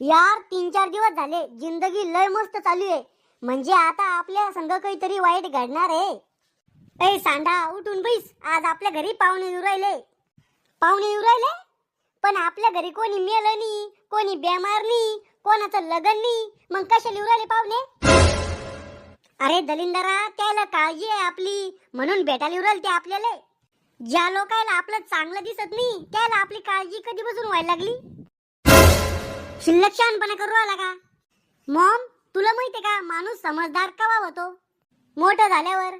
यार तीन चार दिवस झाले. जिंदगी लय मस्त चालू आहे. म्हणजे आता आपल्या संघ काहीतरी वाईट घडणार आहे. ए सांडा उठून बैस. आज आपल्या घरी पाहुणे येऊ राहिले. पाहुणे येऊ राहिले? पण आपल्या घरी कोणी मेलं नाही कोणी बेमार नाही कोणाचं लग्न नाही. मग कशाला येऊ राहिले पाहुणे? अरे दलिंदरा त्याला काळजी आहे आपली. म्हणून भेटायला येऊ राहिले ते आपल्याला. ज्या लोकांना आपलं चांगलं दिसत नाही त्याला आपली काळजी कधीपासून व्हायला लागली? शिल्लक शहाणपणा करू आला का? मॉम तुला माहितीये का माणूस समजदार कवा होतो? मोठं झाल्यावर?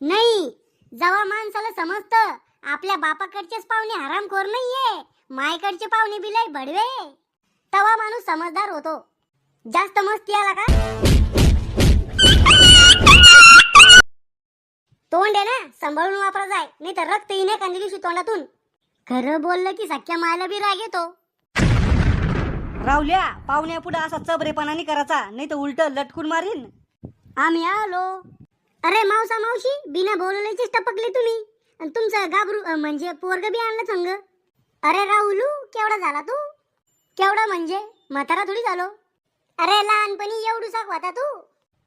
नाही जेव्हा माणसाला समजतं आपल्या बापाकडचेच पाहुणे हरामखोर नाहीये मायकडचे पाहुणे बिलाय भडवे. तवा माणूस समजदार होतो. जास्त मस्ती आला का? तोंड आहे ना सांभाळून वापरा जाय. नाही तर रक्त येणे एखाद्या दिवशी तोंडातून. खरं बोललं की सख्या मायला बी राग येतो. रावल्या पाहुण्या पुढे असा चबरेपणाने करायचा नाही तर उलट लटकून मारीन. आम्ही आलो. अरे मावसा मावशी बिना बोलवल्याचीच टपकले तुम्ही. आणि तुमचं गाबरू अं, म्हणजे पोरग बी आणलं संग. अरे राहुलू केवढा झाला तू? केवढा म्हणजे? म्हातारा थोडी झालो अरे लहानपणी एवढूसाक होता तू.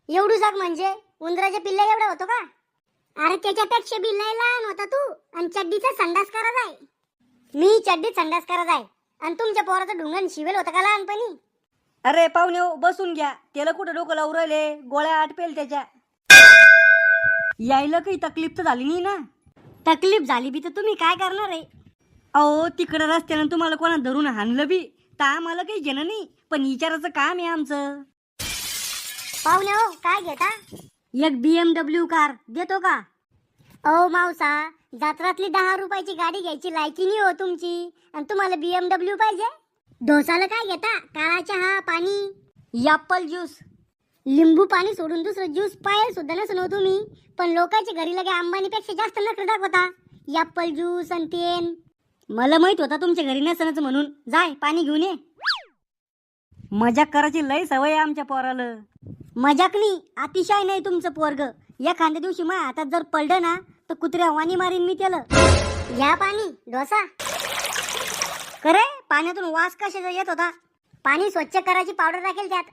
एवढूसाक म्हणजे? उंदराच्या पिल्ला एवढा होतो का? अरे त्याच्यापेक्षा बी लय लहान होता तू. आणि चड्डीचा संडास करा जाय मी चड्डीत संडास करा जाय आणि तुमच्या पोराचं ढुंगण शिवेल होतं का लहानपणी? अरे पाहुणे हो, बसून घ्या. त्याला कुठं डोकं लावून राहिले? गोळ्या आटपेल त्याच्या. यायला काही तकलीफ तर झाली नाही ना? तकलीफ झाली बी तर तुम्ही काय करणार आहे? अहो तिकडं रस्त्यानं तुम्हाला कोणा धरून हाणलं बी तर आम्हाला काही घेणं नाही. पण विचाराचं काम आहे आमचं. पाहुणे हो काय घेता? एक बीएमडब्ल्यू कार देतो का? ओ मावसा जत्रातली दहा रुपयाची गाडी घ्यायची लायकी नाही हो तुमची. आणि तुम्हाला बीएमडब्ल्यू पाहिजे. डोसाला काय घेता? काळा चहा पाणी? ॲपल ज्यूस लिंबू पाणी सोडून दुसरं ज्यूस पायल सुद्धा नसून हो तुम्ही. पण लोकांच्या घरी लगे अंबानीपेक्षा जास्त नखरे दाखवता. ॲपल ज्यूस आणि तेन मला माहीत होता तुमच्या घरी नसनच म्हणून. जाय पाणी घेऊन ये. मजाक करायची लय सवय आहे आमच्या पोराला. मजाक नाही अतिशय नाही तुमचं पोरग. एखाद्या दिवशी माझ्या हातात जर पडलं ना तर कुत्र्या वाणी मारीन मी त्याला. घ्या पाणी डोसा. करे पाण्यातून वास कशाचा येत होता? पाणी स्वच्छ करायची पावडर टाकेल त्यात.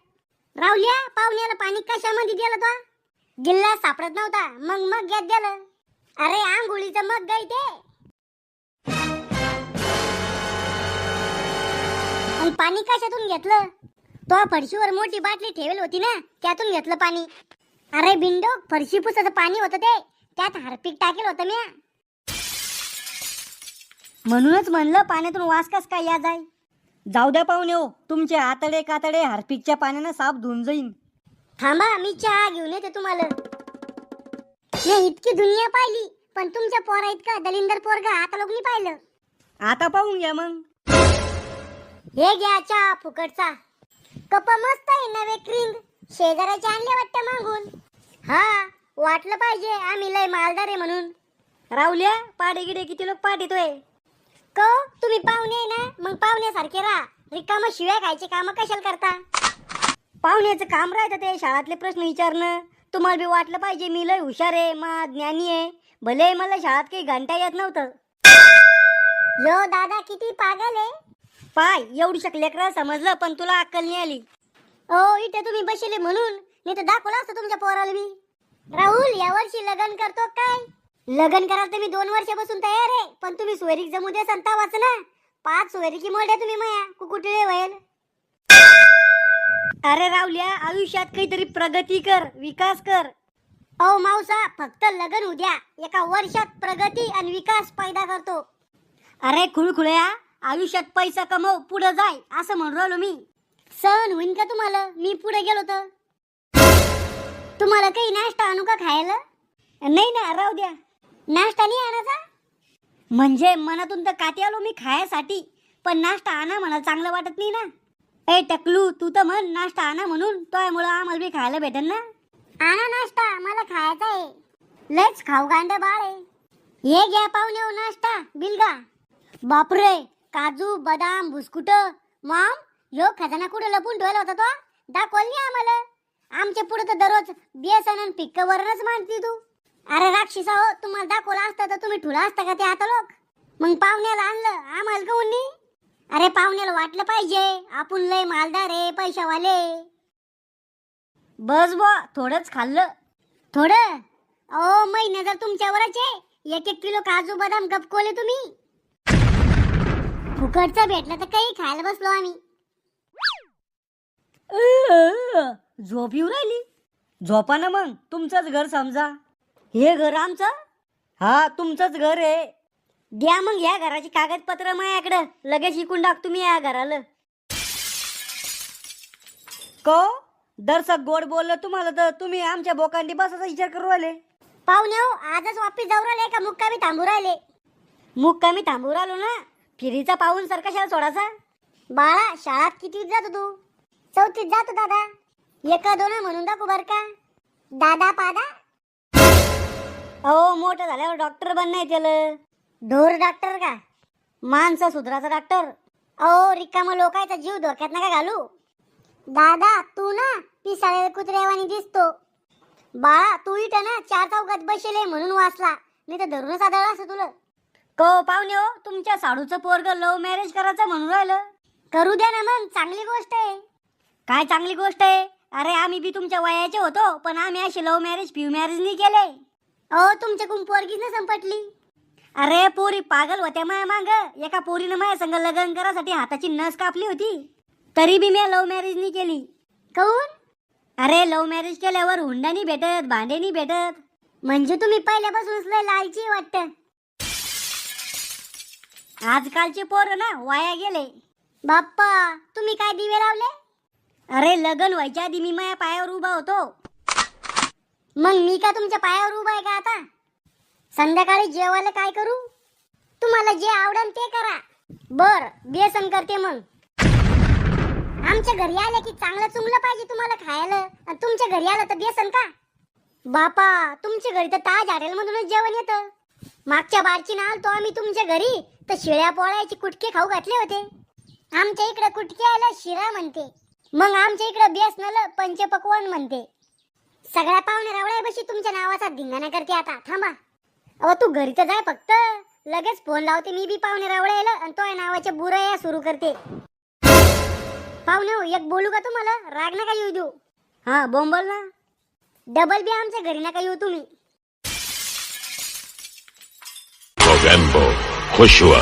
राहुल्या पाहुण्याला पाणी कशामध्ये दिलं तो? गिल्ला सापडत नव्हता मग मग घेत गेलं. अरे आंघोळीचं मग गाय ते. आणि पाणी कशातून घेतलं? तो फरशीवर मोठी बाटली ठेवेल होती ना त्यातून घेतलं पाणी. अरे बिंडो फरशी पुसाचं पाणी होतं ते. त्यात हारपीक टाकेल होतं मी म्हणूनच म्हणलं पाण्यातून वास कस काय या जाय जाऊ द्या पाहुणे हो तुमचे आतडे कातडे हार्पिकच्या पाण्यानं साफ धुवून जाईन. थांबा मी चहा घेऊन येते तुम्हाला. मी इतकी दुनिया पाहिली पण तुमच्या पोरा इतका दलिंदर पोरगा आता लोक पाहिलं. आता पाहून घ्या मग. हे घ्या चहा फुकटचा. कप मस्त आहे नवे क्रिंग शेजाराचे आणले वाटतं मागून. हा वाटलं पाहिजे. आम्ही लय मालदार आहे म्हणून. राहुल्या पाडे गिडे किती लोक पाठ क तुम्ही पाहुणे आहे ना? मग पाहुण्यासारखे राहा. रिकाम शिव्या खायचे काम कशाला करता? पाहुण्याचं काम राहतं ते शाळातले प्रश्न विचारणं. तुम्हाला बी वाटलं पाहिजे मी लय हुशार आहे मा ज्ञानी आहे. भले मला शाळात काही घंटा येत नव्हतं. यो दादा किती पागल आहे? पाय एवढी लेकरं समजलं पण तुला अक्कल नाही आली. ओ इथे तुम्ही बसले म्हणून. नाही तर दाखवलं असतं तुमच्या पोराला मी. राहुल या वर्षी लग्न करतो काय? लग्न करायला तर मी दोन वर्षापासून तयार आहे पण तुम्ही सोयरीक जमू दे संता वाच ना. पाच सोयरीकी मोड्या तुम्ही माया कुकुटले होईल अरे रावल्या आयुष्यात काहीतरी प्रगती कर विकास कर. ओ मावसा फक्त लग्न उद्या. एका वर्षात प्रगती आणि विकास पैदा करतो. अरे खुळखुळ्या आयुष्यात पैसा कमव पुढे जाय असं म्हणून राहिलो मी. सण होईन का तुम्हाला? मी पुढे गेलो तर? तुम्हाला काही नाश्ता आणू का खायला? नाही ना राहू द्या. नाश्ता नाही आणायचा? म्हणजे मनातून तर काती आलो मी खायासाठी. पण नाश्ता आणा मला चांगलं वाटत नाही ना. ए टकलू तू तर म्हण नाश्ता आणा म्हणून. त्यामुळं आम्हाला बी खायला भेटेल ना. आणा नाश्ता मला खायचा आहे. लयच खाऊ गांड बाळ आहे. हे घ्या पाहुणे हो नाश्ता बिलगा. बापरे काजू बदाम बुस्कुट मॉम ह्यो खजाना कुठं लपून ठेवला होता तो? दाखवल आम्हाला. आमच्या पुढे तर दररोज बेसन आणि पिक्क वरणच मानती तू. अरे राक्षसा हो तुम्हाला दाखवला असतं तर तुम्ही ठुला असता का ते आता लोक मग पाहुण्याला आणलं आम्हाला काऊन नाही? अरे पाहुण्याला वाटलं पाहिजे. आपण लय मालदार आहे पैशावाले. बस बा थोडंच खाल्लं. थोडं? ओ महिना जर तुमच्यावरच आहे. एक एक किलो काजू बदाम गपकोले तुम्ही. फुकटचं भेटलं तर काही खायला बसलो आम्ही. झोप येऊ राहिली? झोपा ना मग तुमचंच घर समजा. हे घर आमचं? हा तुमचंच घर आहे. द्या मग या घराची कागदपत्र माझ्याकडं. लगेच शिकून टाक तुम्ही या घराला. को? दर्शक गोड बोललं तुम्हाला तर तुम्ही आमच्या बोकांडी बसाचा विचार करू राहिले. पाहुणे हो आजच वापिस जाऊ राहिले का मुक्कामी थांबू राहिले. मुक्कामी थांबू राहिलो ना? फिरीचा पाहून सर कशाला सोडायचा? बाळा शाळात किती जातो तू? चौथीत जातो दादा. एक दोन म्हणून दाखव बर का. दादा पादा. अहो मोठं झाल्यावर डॉक्टर बनणार त्याला. ढोर डॉक्टर का? माणसं सुधराचा डॉक्टर. अहो रिकामा लोकायचा जीव धोक्यात नका घालू. दादा तू ना पिसाळ्या कुत्र्यावानी दिसतो. बाळा तू इथं ना चार चौकात बसेल म्हणून वाचला. नाही तर धरूनच आदळला असं तुला. को पाहुणे हो तुमच्या साडूचं पोरग लव्ह मॅरेज करायचं म्हणून राहिलं. करू द्या ना मग चांगली गोष्ट आहे. काय चांगली गोष्ट आहे? अरे आम्ही बी तुमच्या वयाचे होतो पण आम्ही असे लव्ह मॅरेज फ्यू मॅरेज नाही केले. अहो तुमच्या कुंप पोरगीच ना संपटली. अरे पोरी पागल होत्या माया मांग. एका पोरीनं माझ्या संग लग्न करासाठी हाताची नस कापली होती. तरी बी मी लव्ह मॅरेज नाही केली. कहून अरे लव्ह मॅरेज केल्यावर हुंडा नाही भेटत भांडे नाही भेटत. म्हणजे तुम्ही पहिल्यापासूनच लय लालची वाटतं. आजकालचे पोर ना वाया गेले. बाप्पा तुम्ही काय दिवे लावले? अरे लगन व्हायच्या आधी मी माझ्या पायावर उभा होतो. मग मी का तुमच्या पायावर उभा आहे का आता? संध्याकाळी जेवायला काय करू? तुम्हाला जे आवडेल ते करा. बर बेसन करते मग. आमच्या घरी आले की चांगलं चुंगलं पाहिजे तुम्हाला खायला. आणि तुमच्या घरी आलं तर बेसन का? बापा तुमच्या घरी तर ताज हॉटेल मधूनच जेवण येतं. मागच्या बारची ना तो आम्ही तुमच्या घरी. तर शिळ्या पोळ्याचे कुटके खाऊ घातले होते. आमच्या इकडे कुटके आला शिरा म्हणते. मग आमच्या इकडे बेसनाला पंचपक्वान म्हणते. सगळ्या पाहुणे रावळ्यापाशी तुमच्या नावाचा धिंगाणा करते आता थांबा. अहो तू घरी तर जाय फक्त. लगेच फोन लावते मी बी पाहुणे रावळ्याला आणि तो नावाच्या बुरया सुरू करते. पाहुणे हो, एक बोलू का तुम्हाला? राग नका येऊ देऊ. हा बोंबल ना. डबल बी आमच्या घरी नका येऊ तुम्ही. खुश हुआ